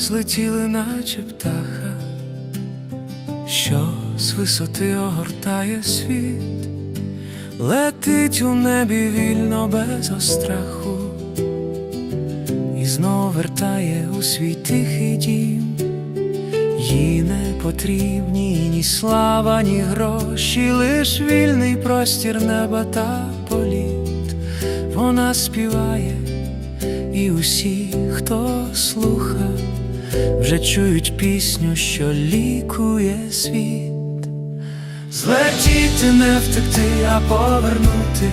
Злетіли, наче птаха, що з висоти огортає світ, летить у небі вільно без остраху, і знов вертає у свій тихий дім. Їй не потрібні ні слава, ні гроші, лиш вільний простір неба та політ. Вона співає, і усі, хто слуха, вже чують пісню, що лікує світ. Злетіти, не втекти, а повернути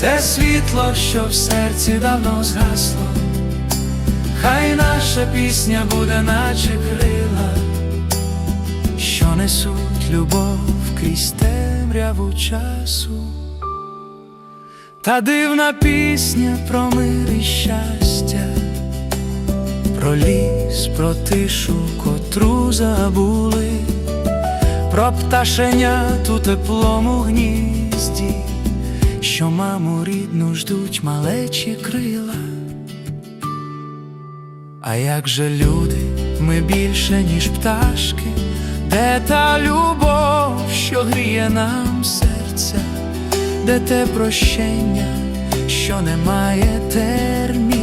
те світло, що в серці давно згасло. Хай наша пісня буде, наче крила, що несуть любов крізь темряву часу. Та дивна пісня про мир і щастя, про ліс, про тишу, котру забули, про пташенят у теплому гнізді, що маму рідну ждуть малечі крила. А як же люди, ми більше, ніж пташки, де та любов, що гріє нам серця, де те прощення, що не має терміну,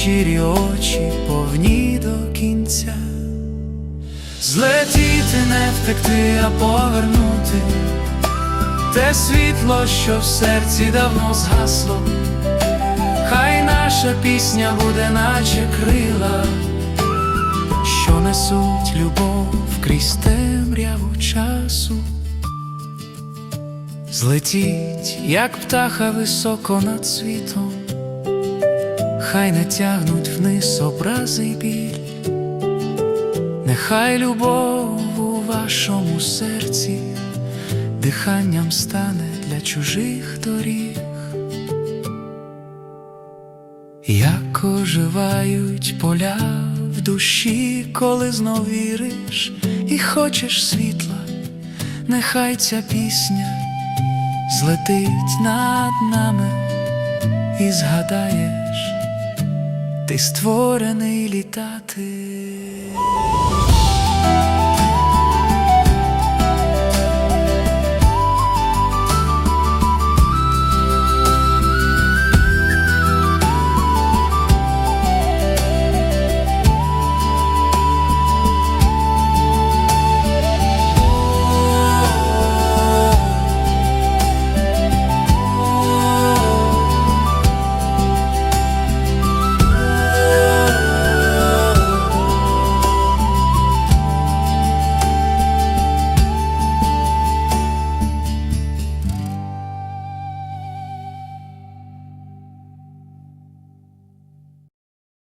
щирі очі повні до кінця. Злетіти, не втекти, а повернути те світло, що в серці давно згасло. Хай наша пісня буде, наче крила, що несуть любов крізь темряву часу. Злетіть, як птаха високо над світом, хай не тягнуть вниз образи й біль, нехай любов у вашому серці диханням стане для чужих доріг. Як оживають поля в душі, коли знов віриш і хочеш світла, нехай ця пісня злетить над нами і згадаєш, ти створений літати.